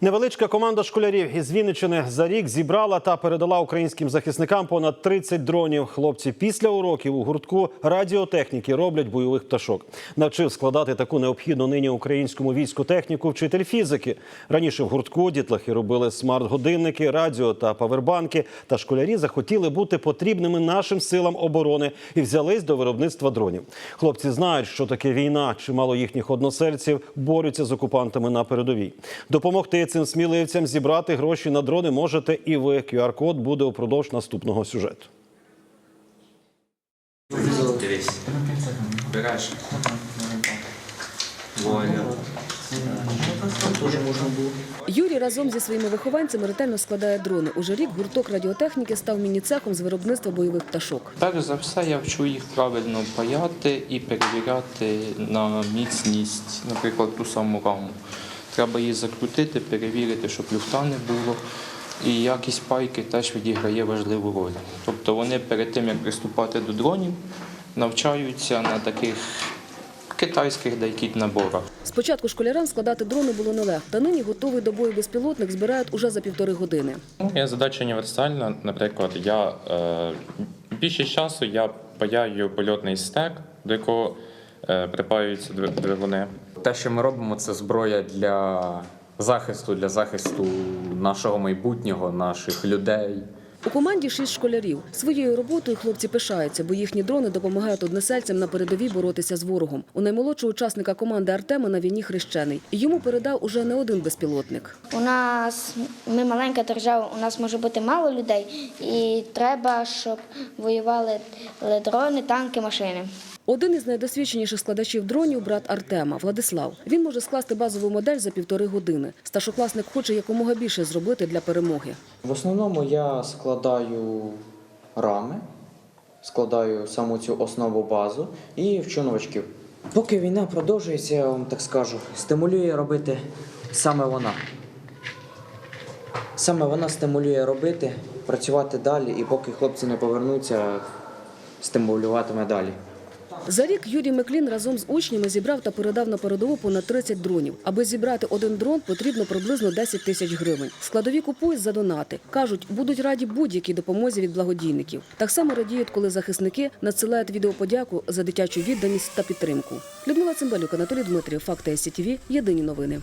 Невеличка команда школярів із Вінничини за рік зібрала та передала українським захисникам понад 30 дронів. Хлопці після уроків у гуртку радіотехніки роблять бойових пташок. Навчив складати таку необхідну нині українському війську техніку вчитель фізики. Раніше в гуртку дітлахи робили смарт-годинники, радіо та павербанки. Та школярі захотіли бути потрібними нашим силам оборони і взялись до виробництва дронів. Хлопці знають, що таке війна. Чимало їхніх односельців борються з окупантами на передовій. Допомогти цим сміливцям зібрати гроші на дрони можете і ви. QR-код буде упродовж наступного сюжету. Дивись. Береш. Воля. Юрій разом зі своїми вихованцями ретельно складає дрони. Уже рік гурток радіотехніки став міні-цехом з виробництва бойових пташок. Перш за все, я вчу їх правильно паяти і перевіряти на міцність, наприклад, ту саму раму. Треба її закрутити, перевірити, щоб люфта не було. І якість пайки теж відіграє важливу роль. Тобто вони перед тим, як приступати до дронів, навчаються на таких китайських дайкіт наборах. Спочатку школярам складати дрони було нелегко, та нині готовий до бою безпілотник збирають уже за півтори години. Моя задача універсальна. Наприклад, я е, більшість часу я паяю польотний стек, до якого е, припаюються двиг- двигуни. Те, що ми робимо, це зброя для захисту, для захисту нашого майбутнього, наших людей. У команді шість школярів. Своєю роботою хлопці пишаються, бо їхні дрони допомагають односельцям на передовій боротися з ворогом. У наймолодшого учасника команди Артема на війні хрещений. Йому передав уже не один безпілотник. У нас ми маленька держава, у нас може бути мало людей, і треба, щоб воювали дрони, танки, машини. Один із найдосвідченіших складачів дронів брат Артема Владислав. Він може скласти базову модель за півтори години. Старшокласник хоче якомога більше зробити для перемоги. В основному я складаю рами, складаю саму цю основу базу і вчу новачків. Поки війна продовжується, я вам так скажу, стимулює робити саме вона. Саме вона стимулює робити, працювати далі, і поки хлопці не повернуться, стимулюватиме далі. За рік Юрій Меклін разом з учнями зібрав та передав на передову понад 30 дронів. Аби зібрати один дрон, потрібно приблизно 10 тисяч гривень. Складові купують за донати. Кажуть, будуть раді будь-якій допомозі від благодійників. Так само радіють, коли захисники надсилають відеоподяку за дитячу відданість та підтримку. Людмила Цимбалюк, Анатолій Дмитрів, Факти СІТВ. Єдині новини.